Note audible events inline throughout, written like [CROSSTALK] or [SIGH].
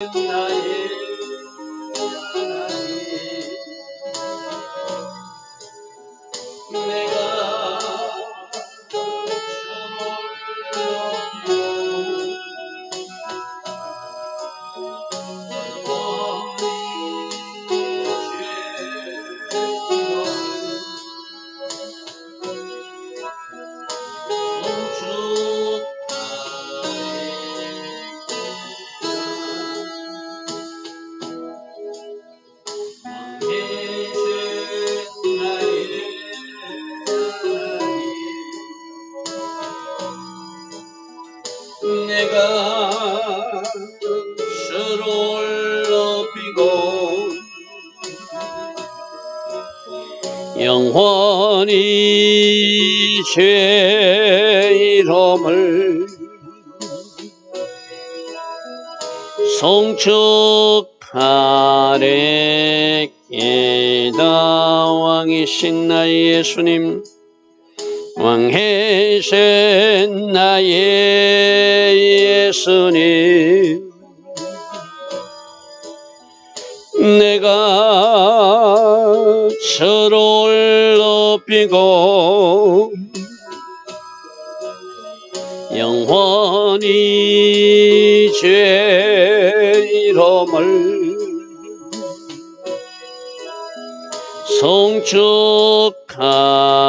나 죄 이름을 송축하래 깨다. 왕이신 나의 예수님 왕해신 나의 예수님 내가 서로를 높이고 영원히 죄 이름을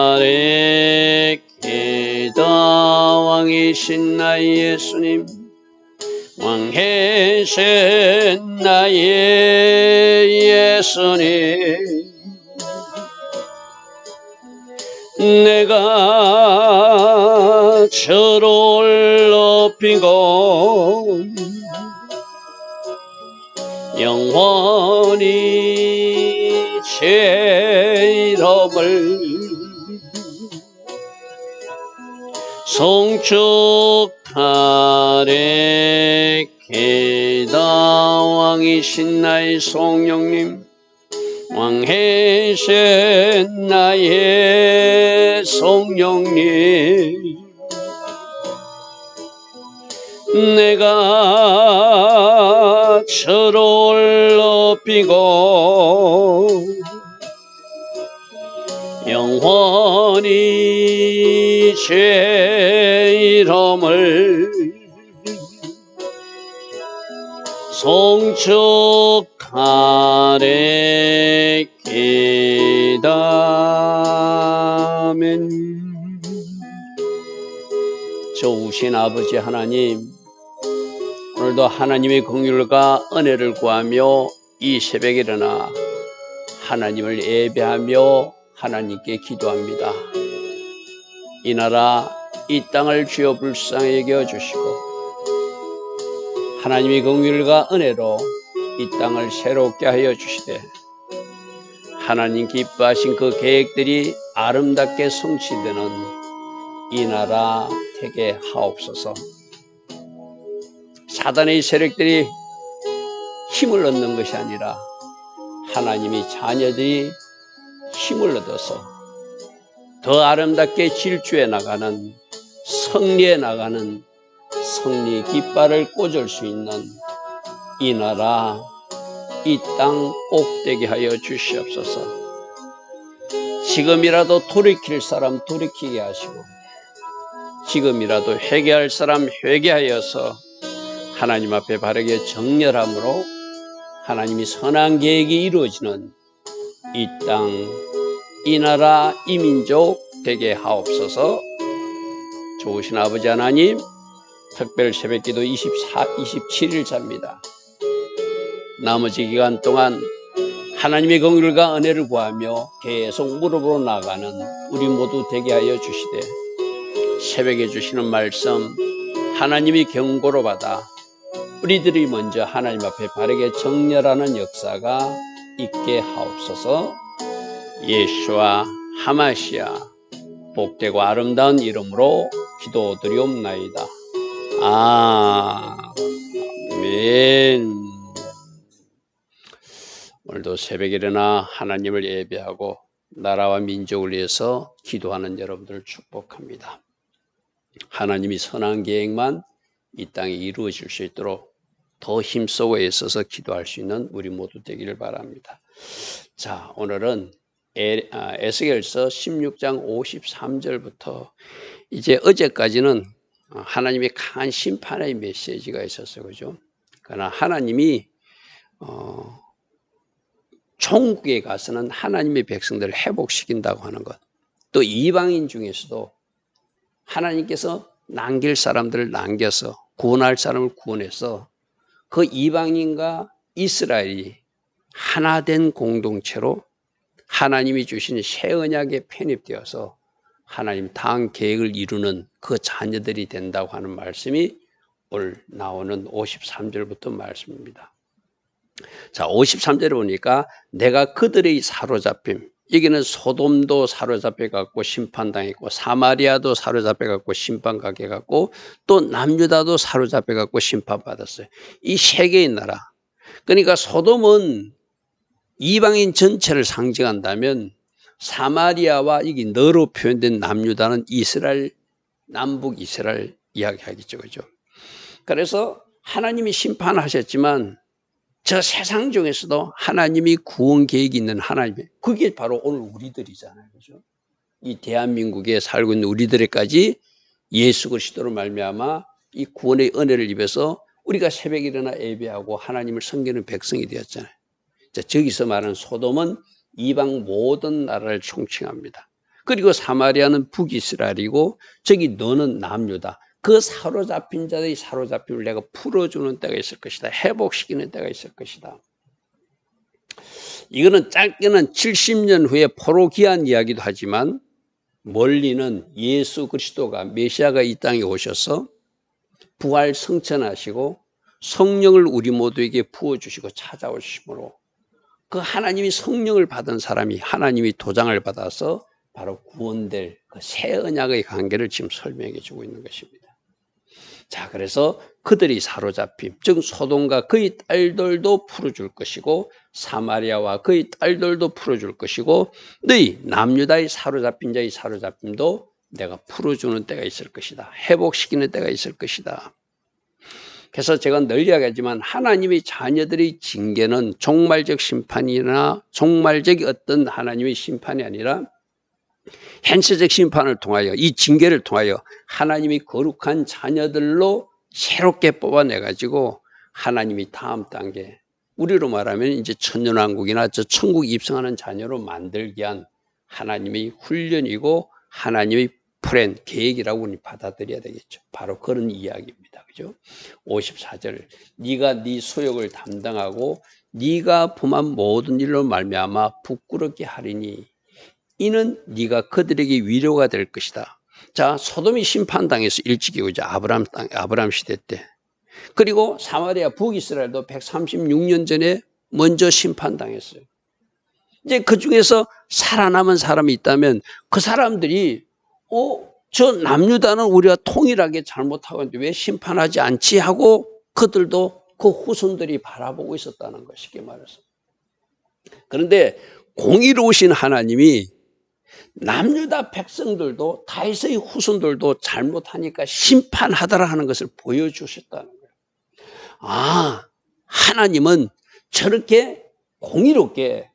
송축하래 기다 왕이신 나의 예수님 왕해신 나의 예수님 내가 저를 높이고 영원히 제 이름을 송축하래 기다 왕이신 나의 성령님 왕해신 나의 성령님 내가 저를 높이고 영원히 제 이름을 송축하래 기다멘 좋으신 아버지 하나님 오늘도 하나님의 긍휼과 은혜를 구하며 이 새벽에 일어나 하나님을 예배하며 하나님께 기도합니다. 이 나라 이 땅을 주여 불쌍히 여겨 주시고 하나님의 긍휼과 은혜로 이 땅을 새롭게 하여 주시되 하나님 기뻐하신 그 계획들이 아름답게 성취되는 이 나라 되게 하옵소서. 사단의 세력들이 힘을 얻는 것이 아니라 하나님이 자녀들이 힘을 얻어서 더 아름답게 질주해 나가는 승리해 나가는 승리 깃발을 꽂을 수 있는 이 나라 이 땅 꼭 되게 하여 주시옵소서. 지금이라도 돌이킬 사람 돌이키게 하시고 지금이라도 회개할 사람 회개하여서 하나님 앞에 바르게 정렬함으로 하나님이 선한 계획이 이루어지는 이 땅, 이 나라, 이 민족 되게 하옵소서. 좋으신 아버지 하나님, 특별 새벽기도 24, 27일 차입니다. 나머지 기간 동안 하나님의 긍휼과 은혜를 구하며 계속 무릎으로 나가는 우리 모두 되게 하여 주시되 새벽에 주시는 말씀 하나님이 경고로 받아 우리들이 먼저 하나님 앞에 바르게 정렬하는 역사가 있게 하옵소서 예수와 하마시아 복되고 아름다운 이름으로 기도드리옵나이다. 아멘. 오늘도 새벽에 일어나 하나님을 예배하고 나라와 민족을 위해서 기도하는 여러분들을 축복합니다. 하나님이 선한 계획만 이 땅에 이루어질 수 있도록 더 힘쓰고 애써서 기도할 수 있는 우리 모두 되기를 바랍니다. 자, 오늘은 에, 아, 에스겔서 16장 53절부터 이제 어제까지는 하나님의 강한 심판의 메시지가 있었어요. 그죠? 그러나 하나님이 어, 천국에 가서는 하나님의 백성들을 회복시킨다고 하는 것. 또 이방인 중에서도 하나님께서 남길 사람들을 남겨서 구원할 사람을 구원해서 그 이방인과 이스라엘이 하나 된 공동체로 하나님이 주신 새 언약에 편입되어서 하나님 당 계획을 이루는 그 자녀들이 된다고 하는 말씀이 오늘 나오는 53절부터 말씀입니다. 자, 53절에 보니까 내가 그들의 사로잡힘, 여기는 소돔도 사로잡혀 갖고 심판당했고 사마리아도 사로잡혀 갖고 심판가게 갖고 또 남유다도 사로잡혀 갖고 심판받았어요. 이 세 개의 나라. 그러니까 소돔은 이방인 전체를 상징한다면 사마리아와 이게 너로 표현된 남유다는 이스라엘 남북 이스라엘 이야기하겠죠. 그죠? 그래서 하나님이 심판하셨지만 저 세상 중에서도 하나님이 구원 계획이 있는 하나님, 그게 바로 오늘 우리들이잖아요. 그죠? 이 대한민국에 살고 있는 우리들에까지 예수 그리스도로 말미암아 이 구원의 은혜를 입어서 우리가 새벽에 일어나 예배하고 하나님을 섬기는 백성이 되었잖아요. 자, 저기서 말하는 소돔은 이방 모든 나라를 총칭합니다. 그리고 사마리아는 북이스라엘이고 저기 너는 남유다. 그 사로잡힌 자들이 사로잡힘을 내가 풀어주는 때가 있을 것이다. 회복시키는 때가 있을 것이다. 이거는 짧게는 70년 후에 포로기한 이야기도 하지만 멀리는 예수 그리스도가 메시아가 이 땅에 오셔서 부활 성천하시고 성령을 우리 모두에게 부어주시고 찾아오심으로 그 하나님이 성령을 받은 사람이 하나님이 도장을 받아서 바로 구원될 그 새 언약의 관계를 지금 설명해 주고 있는 것입니다. 자, 그래서 그들이 사로잡힘, 즉 소돔과 그의 딸들도 풀어줄 것이고 사마리아와 그의 딸들도 풀어줄 것이고 너희 남유다의 사로잡힌 자의 사로잡힘도 내가 풀어주는 때가 있을 것이다. 회복시키는 때가 있을 것이다. 그래서 제가 늘 이야기하지만 하나님의 자녀들의 징계는 종말적 심판이나 종말적 어떤 하나님의 심판이 아니라 현세적 심판을 통하여 이 징계를 통하여 하나님이 거룩한 자녀들로 새롭게 뽑아내 가지고 하나님이 다음 단계 우리로 말하면 이제 천년왕국이나 저 천국 입성하는 자녀로 만들기 위한 하나님의 훈련이고 하나님의 프랜 계획이라고 우리 받아들여야 되겠죠. 바로 그런 이야기입니다. 그죠? 54절 네가 네 소욕을 담당하고 네가 범한 모든 일로 말미암아 부끄럽게 하리니 이는 네가 그들에게 위로가 될 것이다. 자, 소돔이 심판당해서 일찍이 오죠. 아브람 땅, 아브람 시대 때. 그리고 사마리아 북이스라엘도 136년 전에 먼저 심판당했어요. 이제 그 중에서 살아남은 사람이 있다면 그 사람들이 어, 저 남유다는 우리가 통일하게 잘못하고 있는데 왜 심판하지 않지 하고 그들도 그 후손들이 바라보고 있었다는 것 쉽게 말해서. 그런데 공의로우신 하나님이 남유다 백성들도 다윗의 후손들도 잘못하니까 심판하더라 하는 것을 보여주셨다는 거예요. 아, 하나님은 저렇게 공의롭게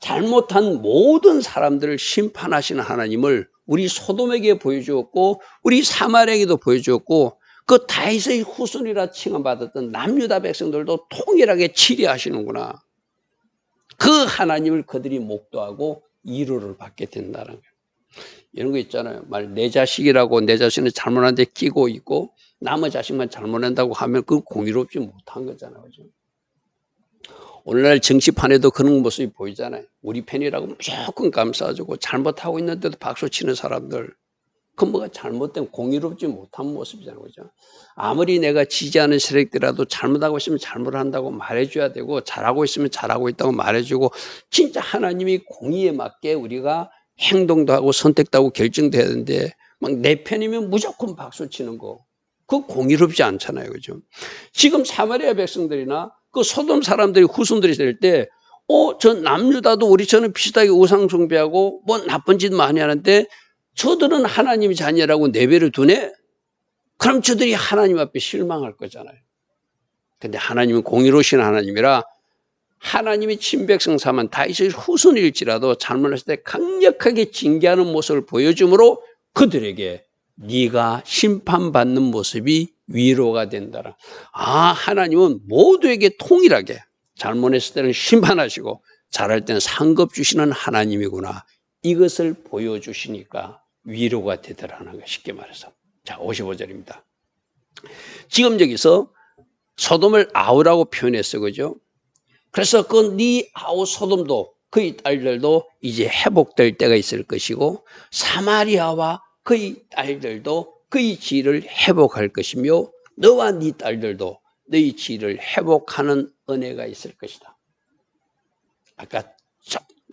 잘못한 모든 사람들을 심판하시는 하나님을 우리 소돔에게 보여주었고 우리 사마리아에게도 보여주었고 그 다윗의 후손이라 칭함받았던 남유다 백성들도 통일하게 치리하시는구나. 그 하나님을 그들이 목도하고 위로를 받게 된다는 거예요. 이런 거 있잖아요. 말 내 자식이라고 내 자신을 잘못한 데 끼고 있고 남의 자식만 잘못한다고 하면 그 공의롭지 못한 거잖아요. 그죠? 오늘날 정치판에도 그런 모습이 보이잖아요. 우리 편이라고 무조건 감싸주고 잘못하고 있는데도 박수 치는 사람들. 그 뭐가 잘못된 공의롭지 못한 모습이잖아요. 그죠? 아무리 내가 지지하는 세력들이라도 잘못하고 있으면 잘못한다고 말해줘야 되고 잘하고 있으면 잘하고 있다고 말해주고 진짜 하나님이 공의에 맞게 우리가 행동도 하고 선택도 하고 결정도 해야 되는데 막 내 편이면 무조건 박수 치는 거. 그 공의롭지 않잖아요. 그죠? 지금 사마리아 백성들이나 그 소돔 사람들이 후손들이 될 때, 어, 저 남유다도 우리처럼 비슷하게 우상 숭배하고 뭐 나쁜 짓 많이 하는데 저들은 하나님의 자녀라고 내배를 두네? 그럼 저들이 하나님 앞에 실망할 거잖아요. 근데 하나님은 공의로우신 하나님이라 하나님이 친백성 삼은 다윗의 후손일지라도 잘못했을 때 강력하게 징계하는 모습을 보여주므로 그들에게 네가 심판받는 모습이 위로가 된다라. 아 하나님은 모두에게 통일하게 잘못했을 때는 심판하시고 잘할 때는 상급 주시는 하나님이구나. 이것을 보여주시니까 위로가 되더라는 거 쉽게 말해서. 자 55절입니다. 지금 여기서 소돔을 아우라고 표현했어 그죠? 그래서 그 네 아우 소돔도 그의 딸들도 이제 회복될 때가 있을 것이고 사마리아와 그의 딸들도 그의 지를 회복할 것이며 너와 네 딸들도 너희 지를 회복하는 은혜가 있을 것이다. 아까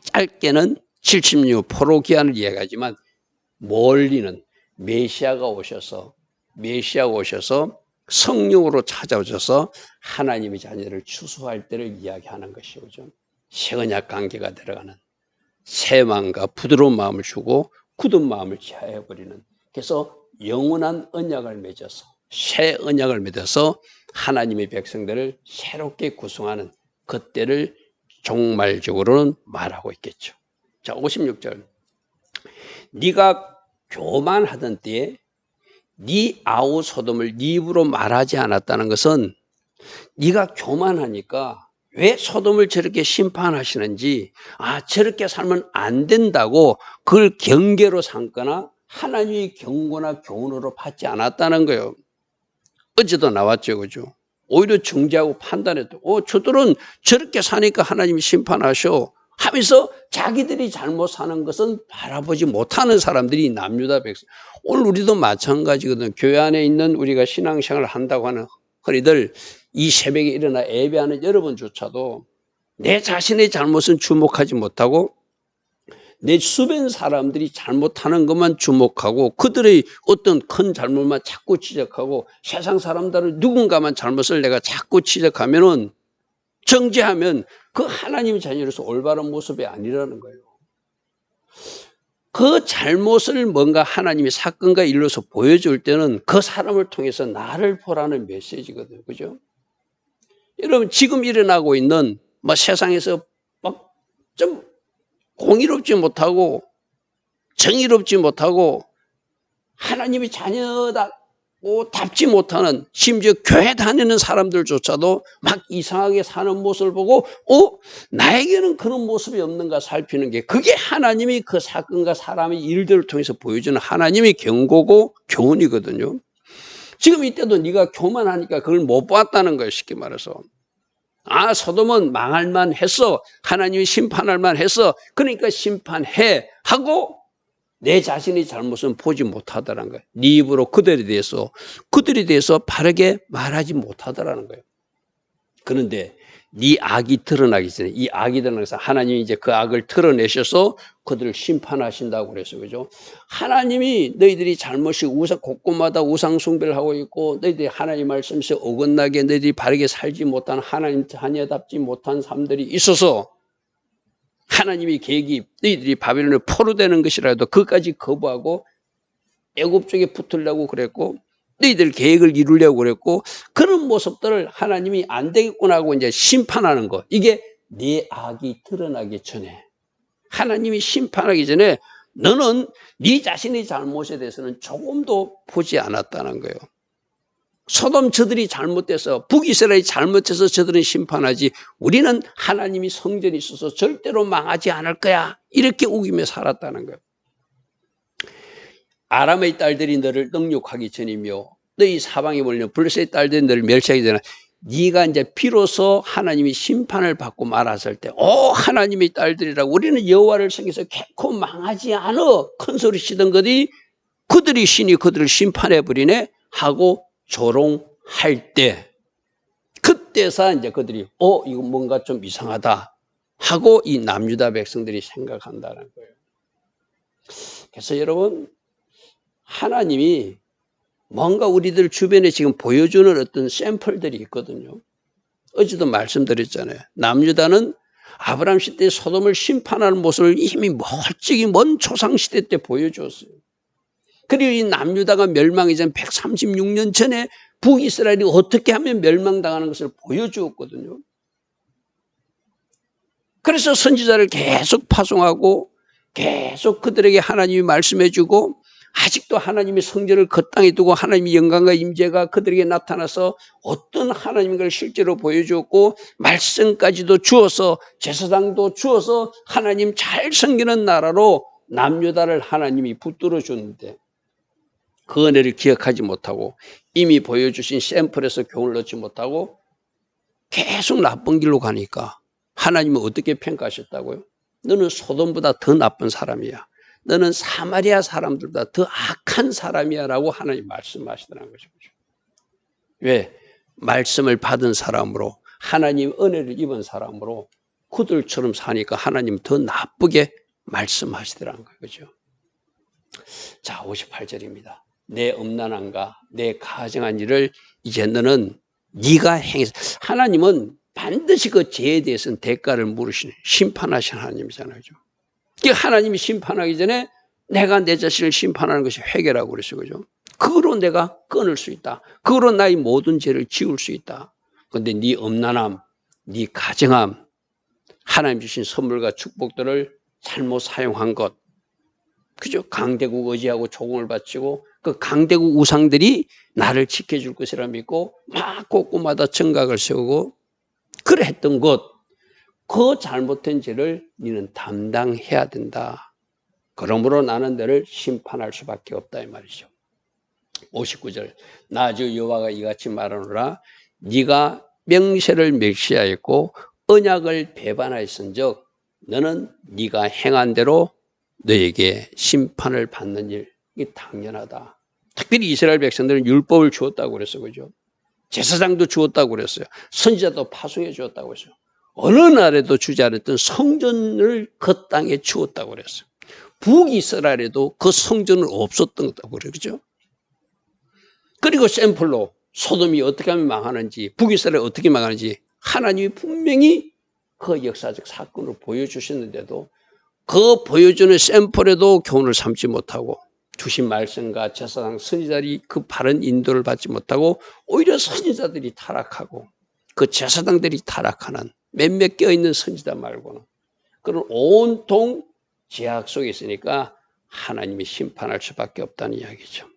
짧게는 76 포로 기한을 이야기하지만 멀리는 메시아가 오셔서 메시아가 오셔서 성령으로 찾아오셔서 하나님의 자녀를 추수할 때를 이야기하는 것이죠. 새 언약 관계가 들어가는 새 마음과 부드러운 마음을 주고 굳은 마음을 취하여버리는 그래서 영원한 언약을 맺어서 새 언약을 맺어서 하나님의 백성들을 새롭게 구성하는 그때를 종말적으로는 말하고 있겠죠. 자, 56절. 네가 교만하던 때에 네 아우 소돔을 네 입으로 말하지 않았다는 것은 네가 교만하니까 왜 소돔을 저렇게 심판하시는지 아 저렇게 살면 안 된다고 그걸 경계로 삼거나 하나님의 경고나 교훈으로 받지 않았다는 거예요. 어제도 나왔죠, 그죠? 오히려 중재하고 판단했다. 어, 저들은 저렇게 사니까 하나님이 심판하셔. 하면서 자기들이 잘못 사는 것은 바라보지 못하는 사람들이 남유다 백성. 오늘 우리도 마찬가지거든. 교회 안에 있는 우리가 신앙생활을 한다고 하는 허리들 이 새벽에 일어나 예배하는 여러분조차도 내 자신의 잘못은 주목하지 못하고 내 주변 사람들이 잘못하는 것만 주목하고 그들의 어떤 큰 잘못만 자꾸 지적하고 세상 사람들은 누군가만 잘못을 내가 자꾸 지적하면은 정죄하면 그 하나님의 자녀로서 올바른 모습이 아니라는 거예요. 그 잘못을 뭔가 하나님이 사건과 일로서 보여줄 때는 그 사람을 통해서 나를 보라는 메시지거든요. 그죠? 여러분, 지금 일어나고 있는 뭐 세상에서 막 좀 공의롭지 못하고 정의롭지 못하고 하나님의 자녀다 고 답지 못하는 심지어 교회 다니는 사람들조차도 막 이상하게 사는 모습을 보고 어 나에게는 그런 모습이 없는가 살피는 게 그게 하나님이 그 사건과 사람의 일들을 통해서 보여주는 하나님의 경고고 교훈이거든요. 지금 이때도 네가 교만하니까 그걸 못 봤다는 거예요. 쉽게 말해서. 아 소돔은 망할 만 했어. 하나님이 심판할 만 했어. 그러니까 심판해 하고 내 자신의 잘못은 보지 못하더라는 거예요. 네 입으로 그들에 대해서 그들에 대해서 바르게 말하지 못하더라는 거예요. 그런데 네 악이 드러나기 전에 이 악이 드러나서 하나님이 이제 그 악을 드러내셔서 그들을 심판하신다고 그래서 그죠? 하나님이 너희들이 잘못이 우상 곳곳마다 우상 숭배를 하고 있고 너희들이 하나님 말씀에 어긋나게 너희들이 바르게 살지 못한 하나님 자녀답지 못한 삶들이 있어서 하나님의 계획이 너희들이 바벨론에 포로되는 것이라도 그까지 거부하고 애굽 쪽에 붙으려고 그랬고 너희들 계획을 이루려고 그랬고 그런 모습들을 하나님이 안 되겠구나 하고 이제 심판하는 거 이게 내 악이 드러나기 전에 하나님이 심판하기 전에 너는 네 자신의 잘못에 대해서는 조금도 보지 않았다는 거예요. 소돔 저들이 잘못돼서 북이스라엘이 잘못해서 저들은 심판하지 우리는 하나님이 성전이 있어서 절대로 망하지 않을 거야 이렇게 우기며 살았다는 거예요. 아람의 딸들이 너를 능욕하기 전이며 너희 사방에 몰려 블레셋의 딸들이 너를 멸시하기 전에 네가 이제 비로소 하나님이 심판을 받고 말았을 때, 오 하나님의 딸들이라고 우리는 여호와를 섬겨서 결코 망하지 않어 큰 소리 치던 것이 그들이 신이 그들을 심판해 버리네 하고 조롱할 때 그때서 이제 그들이 어 이거 뭔가 좀 이상하다 하고 이 남유다 백성들이 생각한다는 거예요. 그래서 여러분 하나님이 뭔가 우리들 주변에 지금 보여주는 어떤 샘플들이 있거든요. 어제도 말씀드렸잖아요. 남유다는 아브라함 시대 소돔을 심판하는 모습을 이미 멀찍이 먼 초상 시대 때 보여주었어요. 그리고 이 남유다가 멸망이 전 136년 전에 북이스라엘이 어떻게 하면 멸망당하는 것을 보여주었거든요. 그래서 선지자를 계속 파송하고 계속 그들에게 하나님이 말씀해주고 아직도 하나님이 성전을 그 땅에 두고 하나님의 영광과 임재가 그들에게 나타나서 어떤 하나님을 실제로 보여주었고 말씀까지도 주어서 제사장도 주어서 하나님 잘 섬기는 나라로 남유다를 하나님이 붙들어 줬는데 그 은혜를 기억하지 못하고 이미 보여주신 샘플에서 교훈을 얻지 못하고 계속 나쁜 길로 가니까 하나님은 어떻게 평가하셨다고요? 너는 소돔보다 더 나쁜 사람이야. 너는 사마리아 사람들보다 더 악한 사람이야 라고 하나님 말씀하시더라는 거죠. 왜? 말씀을 받은 사람으로 하나님 은혜를 입은 사람으로 그들처럼 사니까 하나님 더 나쁘게 말씀하시더라는 거죠. 자, 58절입니다. 내 음란함과 내 가정한 일을 이제 너는 네가 행해서 하나님은 반드시 그 죄에 대해서는 대가를 물으시는 심판하신 하나님이잖아요. 그 하나님이 심판하기 전에 내가 내 자신을 심판하는 것이 회개라고 그랬어요. 그죠? 그거로 내가 끊을 수 있다. 그거로 나의 모든 죄를 지울 수 있다. 근데 네 엄난함, 네 가정함, 하나님 주신 선물과 축복들을 잘못 사용한 것. 그죠? 강대국 의지하고 조공을 바치고 그 강대국 우상들이 나를 지켜줄 것이라 믿고 막 곳곳마다 정각을 세우고 그래 했던 것. 그 잘못된 죄를 너는 담당해야 된다. 그러므로 나는 너를 심판할 수밖에 없다 이 말이죠. 59절 나주 여호와가 이같이 말하노라 네가 명세를 멸시하였고 언약을 배반하였은즉 너는 네가 행한 대로 너에게 심판을 받는 일 이게 당연하다. 특별히 이스라엘 백성들은 율법을 주었다고 그랬어 그죠? 제사장도 주었다고 그랬어요. 선지자도 파송해 주었다고 그랬어요. 어느 날에도 주지 않았던 성전을 그 땅에 주었다고 그랬어요. 북이스라엘에도 그 성전은 없었던 거다고. 그죠? 그리고 샘플로 소돔이 어떻게 하면 망하는지, 북이스라엘 어떻게 망하는지 하나님이 분명히 그 역사적 사건을 보여주셨는데도 그 보여주는 샘플에도 교훈을 삼지 못하고 주신 말씀과 제사장 선지자들이 그 바른 인도를 받지 못하고 오히려 선지자들이 타락하고 그 제사장들이 타락하는 몇몇 껴있는 선지자 말고는 그런 온통 제약 속에 있으니까 하나님이 심판할 수밖에 없다는 이야기죠.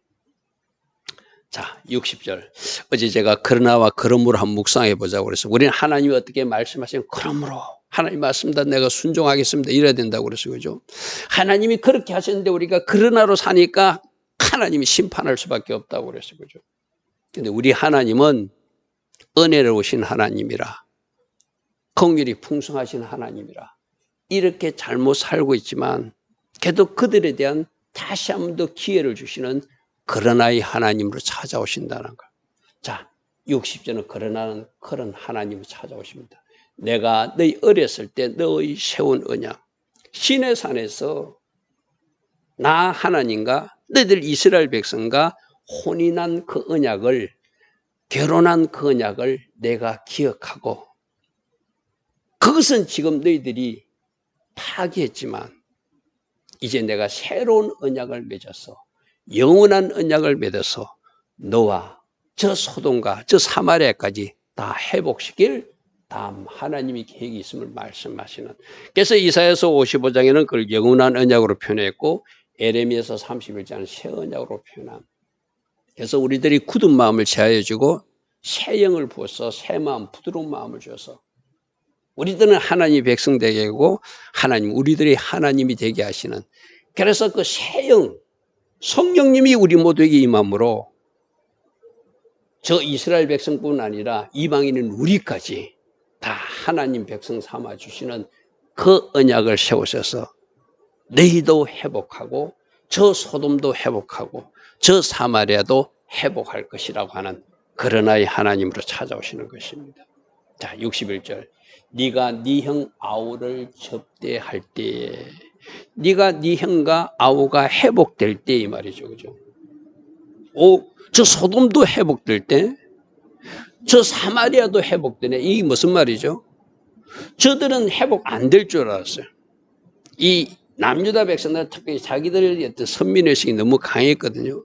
자, 60절. 어제 제가 그러나와 그러므로 한 묵상해 보자고 그래서 우리는 하나님이 어떻게 말씀하시면 그러므로 하나님 말씀다 내가 순종하겠습니다. 이래야 된다고 그래서 그죠. 하나님이 그렇게 하셨는데 우리가 그러나로 사니까 하나님이 심판할 수밖에 없다고 그래서 그죠. 근데 우리 하나님은 은혜로우신 하나님이라 긍휼이 풍성하신 하나님이라 이렇게 잘못 살고 있지만 그래도 그들에 대한 다시 한 번 더 기회를 주시는 그러나의 하나님으로 찾아오신다는 거. 자, 60절은 그러나는 그런 하나님을 찾아오십니다. 내가 너희 어렸을 때 너희 세운 언약 신의 산에서 나 하나님과 너희들 이스라엘 백성과 혼인한 그 언약을 결혼한 그 언약을 내가 기억하고 그것은 지금 너희들이 파기했지만 이제 내가 새로운 언약을 맺어서 영원한 언약을 맺어서 너와 저 소돔과 저 사마리아까지 다 회복시킬 다음 하나님이 계획이 있음을 말씀하시는. 그래서 이사야서 55장에는 그걸 영원한 언약으로 표현했고 에레미에서 31장은 새 언약으로 표현함. 그래서 우리들이 굳은 마음을 제하여 주고 새 영을 부어서 새 마음 부드러운 마음을 줘서 우리들은 하나님의 백성 되게 하고 하나님 우리들이 하나님이 되게 하시는 그래서 그 새 영 성령님이 우리 모두에게 임함으로 저 이스라엘 백성뿐 아니라 이방인은 우리까지 다 하나님 백성 삼아 주시는 그 언약을 세우셔서 너희도 회복하고 저 소돔도 회복하고 저 사마리아도 회복할 것이라고 하는 그러나의 하나님으로 찾아오시는 것입니다. 자, 61절. 네가 네 형 아우를 접대할 때에 네가 네 형과 아우가 회복될 때 이 말이죠. 그죠? 오, 저 소돔도 회복될 때, 저 사마리아도 회복되네. 이게 무슨 말이죠? 저들은 회복 안 될 줄 알았어요. 이 남유다 백성들 특히 자기들의 어떤 선민의식이 너무 강했거든요.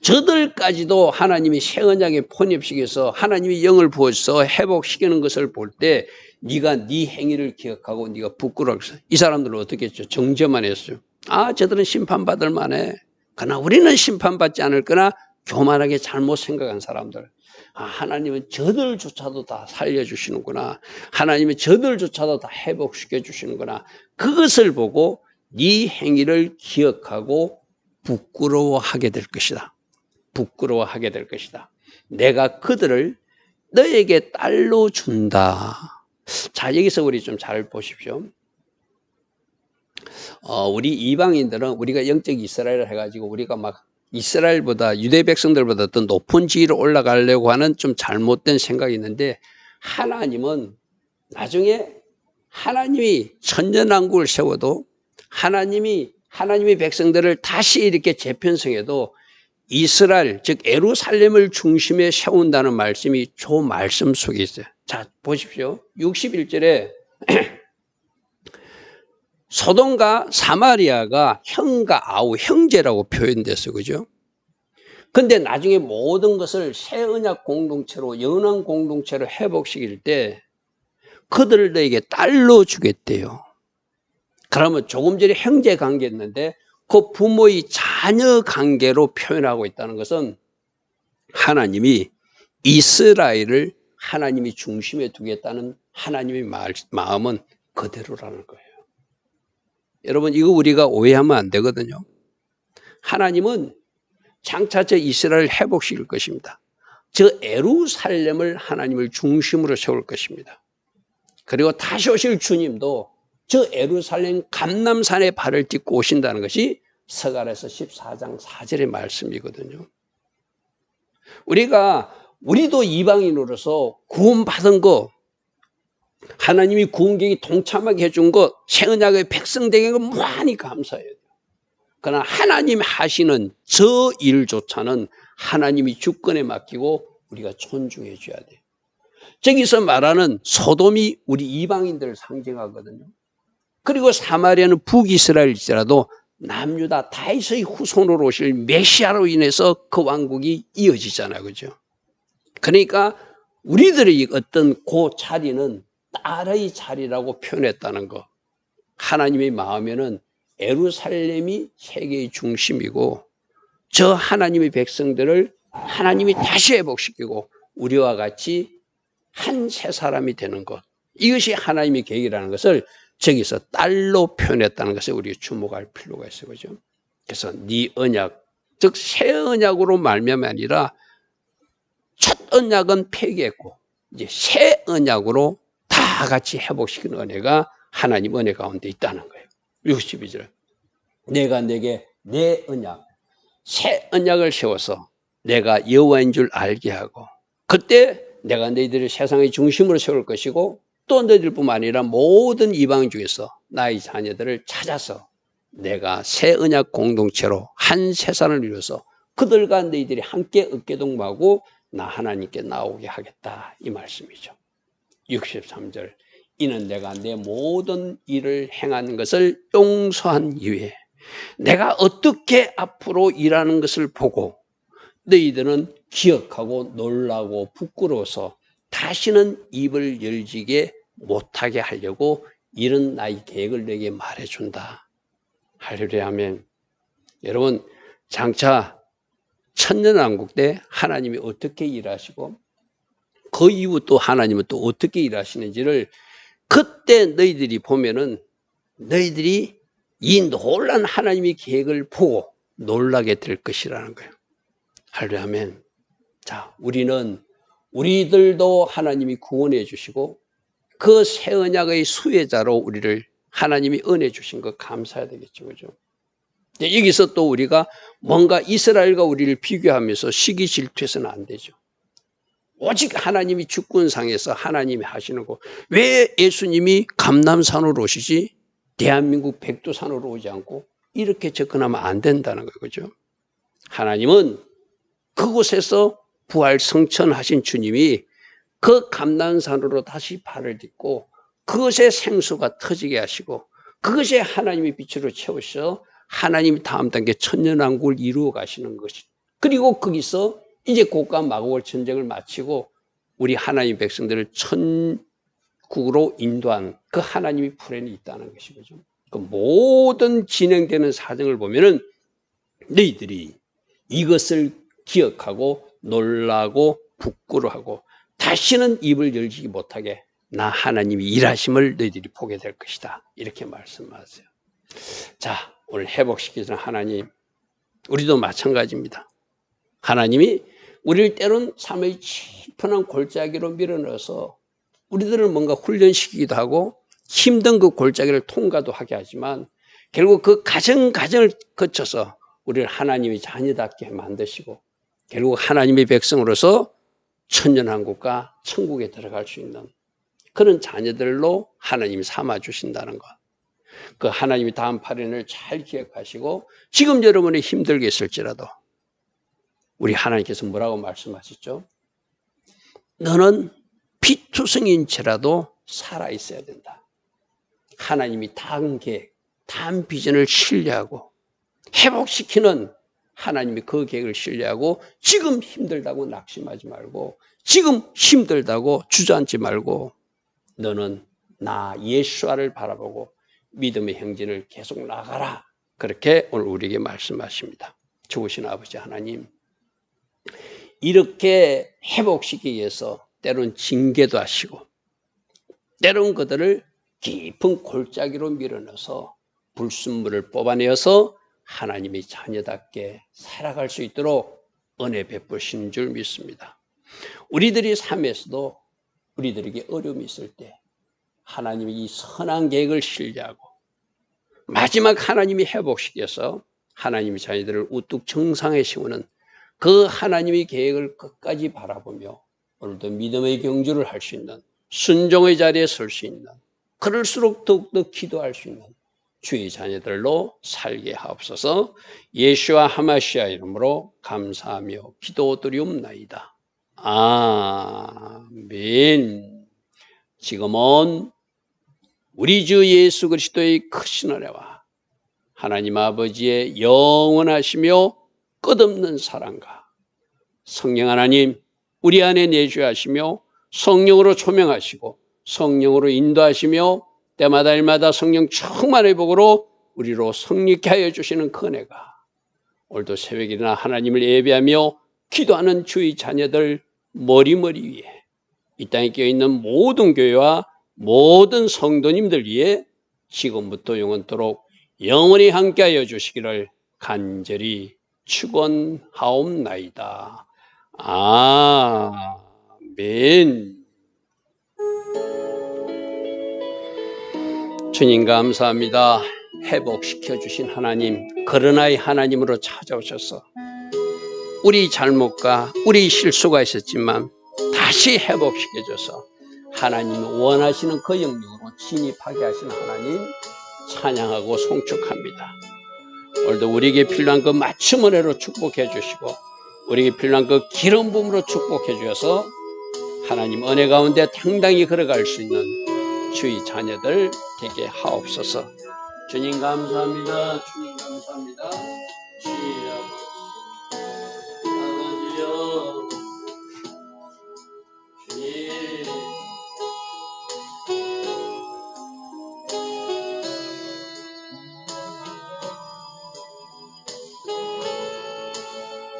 저들까지도 하나님이 새 언약에 편입시켜서 하나님이 영을 부어서 회복시키는 것을 볼 때 네가 네 행위를 기억하고 네가 부끄러워서 이 사람들은 어떻게 했죠? 정죄만 했어요. 아 저들은 심판받을 만해. 그러나 우리는 심판받지 않을 거나 교만하게 잘못 생각한 사람들. 아, 하나님은 저들조차도 다 살려주시는구나. 하나님은 저들조차도 다 회복시켜 주시는구나. 그것을 보고 네 행위를 기억하고 부끄러워하게 될 것이다. 부끄러워하게 될 것이다. 내가 그들을 너에게 딸로 준다. 자, 여기서 우리 좀 잘 보십시오. 어, 우리 이방인들은 우리가 영적 이스라엘을 해가지고 우리가 막 이스라엘보다 유대 백성들보다 더 높은 지위로 올라가려고 하는 좀 잘못된 생각이 있는데 하나님은 나중에 하나님이 천년왕국을 세워도 하나님이 하나님의 백성들을 다시 이렇게 재편성해도 이스라엘 즉 에루살렘을 중심에 세운다는 말씀이 저 말씀 속에 있어요. 자 보십시오. 61절에 [CLEARS THROAT] 소돔과 사마리아가 형과 아우 형제라고 표현돼서 그죠? 근데 나중에 모든 것을 새 언약 공동체로 연한 공동체로 회복시킬 때 그들을 너에게 딸로 주겠대요. 그러면 조금 전에 형제 관계였는데 그 부모의 자녀 관계로 표현하고 있다는 것은 하나님이 이스라엘을 하나님이 중심에 두겠다는 하나님의 마음은 그대로라는 거예요. 여러분 이거 우리가 오해하면 안 되거든요. 하나님은 장차 저 이스라엘 회복시킬 것입니다. 저 에루살렘을 하나님을 중심으로 세울 것입니다. 그리고 다시 오실 주님도 저 에루살렘 감남산에 발을 딛고 오신다는 것이 서갈에서 14장 4절의 말씀이거든요. 우리가 우리도 이방인으로서 구원받은 거 하나님이 구원객이 동참하게 해준 것, 새언약의 백성되게 거 무한히 감사해요. 그러나 하나님 하시는 저 일조차는 하나님이 주권에 맡기고 우리가 존중해 줘야 돼요. 저기서 말하는 소돔이 우리 이방인들을 상징하거든요. 그리고 사마리아는 북이스라엘일지라도 남유다 다윗의 후손으로 오실 메시아로 인해서 그 왕국이 이어지잖아요. 그죠? 그러니까 우리들의 어떤 그 자리는 딸의 자리라고 표현했다는 거. 하나님의 마음에는 에루살렘이 세계의 중심이고 저 하나님의 백성들을 하나님이 다시 회복시키고 우리와 같이 한세 사람이 되는 것. 이것이 하나님의 계획이라는 것을 저기서 딸로 표현했다는 것에 우리가 주목할 필요가 있어요. 그죠? 그래서 네 언약, 즉 새 언약으로 말미암이 아니라 첫 언약은 폐기했고 이제 새 언약으로 다 같이 회복시키는 은혜가 하나님 은혜 가운데 있다는 거예요. 62절. 내가 내게 내 언약, 새 언약을 세워서 내가 여호와인 줄 알게 하고 그때 내가 너희들을 세상의 중심으로 세울 것이고 또 너희들 뿐만 아니라 모든 이방 중에서 나의 자녀들을 찾아서 내가 새 언약 공동체로 한 세상을 이루어서 그들과 너희들이 함께 어깨동무하고 나 하나님께 나오게 하겠다 이 말씀이죠. 63절 이는 내가 내 모든 일을 행한 것을 용서한 이후에 내가 어떻게 앞으로 일하는 것을 보고 너희들은 기억하고 놀라고 부끄러워서 다시는 입을 열지게 못하게 하려고 이런 나의 계획을 내게 말해준다. 할렐루야 하면 여러분 장차 천년왕국 때 하나님이 어떻게 일하시고 그 이후 또 하나님은 또 어떻게 일하시는지를 그때 너희들이 보면은 너희들이 이 놀란 하나님의 계획을 보고 놀라게 될 것이라는 거예요. 할렐루야 하면 자, 우리는 우리들도 하나님이 구원해 주시고 그 새 언약의 수혜자로 우리를 하나님이 은혜 주신 것 감사해야 되겠죠. 그죠? 여기서 또 우리가 뭔가 이스라엘과 우리를 비교하면서 시기 질투해서는 안 되죠. 오직 하나님이 주권상에서 하나님이 하시는 거. 왜 예수님이 감남산으로 오시지? 대한민국 백두산으로 오지 않고 이렇게 접근하면 안 된다는 거죠. 하나님은 그곳에서 부활 성천하신 주님이 그 감난산으로 다시 발을 딛고 그것의 생수가 터지게 하시고 그것에 하나님의 빛으로 채우셔 하나님이 다음 단계 천년왕국을 이루어 가시는 것이 그리고 거기서 이제 고가 마고월 전쟁을 마치고 우리 하나님 백성들을 천국으로 인도한 그 하나님이 풀에는 있다는 것이죠. 그 모든 진행되는 사정을 보면은 너희들이 이것을 기억하고 놀라고 부끄러워하고 다시는 입을 열지 못하게 나 하나님이 일하심을 너희들이 보게 될 것이다. 이렇게 말씀하세요. 자, 오늘 회복시키는 하나님, 우리도 마찬가지입니다. 하나님이 우리를 때론 삶의 깊은 골짜기로 밀어넣어서 우리들을 뭔가 훈련시키기도 하고 힘든 그 골짜기를 통과도 하게 하지만 결국 그 가정 가정을 거쳐서 우리를 하나님의 자녀답게 만드시고 결국 하나님의 백성으로서 천년한국과 천국에 들어갈 수 있는 그런 자녀들로 하나님이 삼아 주신다는 것. 그 하나님이 다음 8년을 잘 기억하시고 지금 여러분이 힘들게 있을지라도 우리 하나님께서 뭐라고 말씀하셨죠? 너는 피투성인 채라도 살아 있어야 된다. 하나님이 다음 계획, 다음 비전을 신뢰하고 회복시키는 하나님이 그 계획을 신뢰하고 지금 힘들다고 낙심하지 말고 지금 힘들다고 주저앉지 말고 너는 나 예수와를 바라보고 믿음의 행진을 계속 나가라. 그렇게 오늘 우리에게 말씀하십니다. 좋으신 아버지 하나님 이렇게 회복시키기 위해서 때론 징계도 하시고 때론 그들을 깊은 골짜기로 밀어넣어서 불순물을 뽑아내어서 하나님의 자녀답게 살아갈 수 있도록 은혜 베푸시는 줄 믿습니다. 우리들이 삶에서도 우리들에게 어려움이 있을 때 하나님의 이 선한 계획을 신뢰하고 마지막 하나님이 회복시켜서 하나님의 자녀들을 우뚝 정상에 세우는 그 하나님의 계획을 끝까지 바라보며 오늘도 믿음의 경주를 할 수 있는 순종의 자리에 설 수 있는 그럴수록 더욱더 기도할 수 있는 주의 자녀들로 살게 하옵소서 예수와 하마시아 이름으로 감사하며 기도드리옵나이다. 아멘. 지금은 우리 주 예수 그리스도의 크신 은혜와 하나님 아버지의 영원하시며 끝없는 사랑과 성령 하나님 우리 안에 내주하시며 성령으로 조명하시고 성령으로 인도하시며 때마다 일마다 성령 충만의 복으로 우리로 성립케 하여 주시는 그 은혜가 오늘도 새벽이나 하나님을 예배하며 기도하는 주의 자녀들 머리머리 위에 이 땅에 끼어있는 모든 교회와 모든 성도님들 위해 지금부터 영원토록 영원히 함께하여 주시기를 간절히 축원하옵나이다. 아멘. 주님 감사합니다. 회복시켜 주신 하나님, 그러나의 하나님으로 찾아오셔서 우리 잘못과 우리 실수가 있었지만 다시 회복시켜 줘서 하나님이 원하시는 그 영역으로 진입하게 하신 하나님 찬양하고 송축합니다. 오늘도 우리에게 필요한 그 맞춤 은혜로 축복해 주시고 우리에게 필요한 그 기름 부음으로 축복해 주셔서 하나님 은혜 가운데 당당히 걸어갈 수 있는 주의 자녀들 되게 하옵소서. 주님 감사합니다. 주님 감사합니다.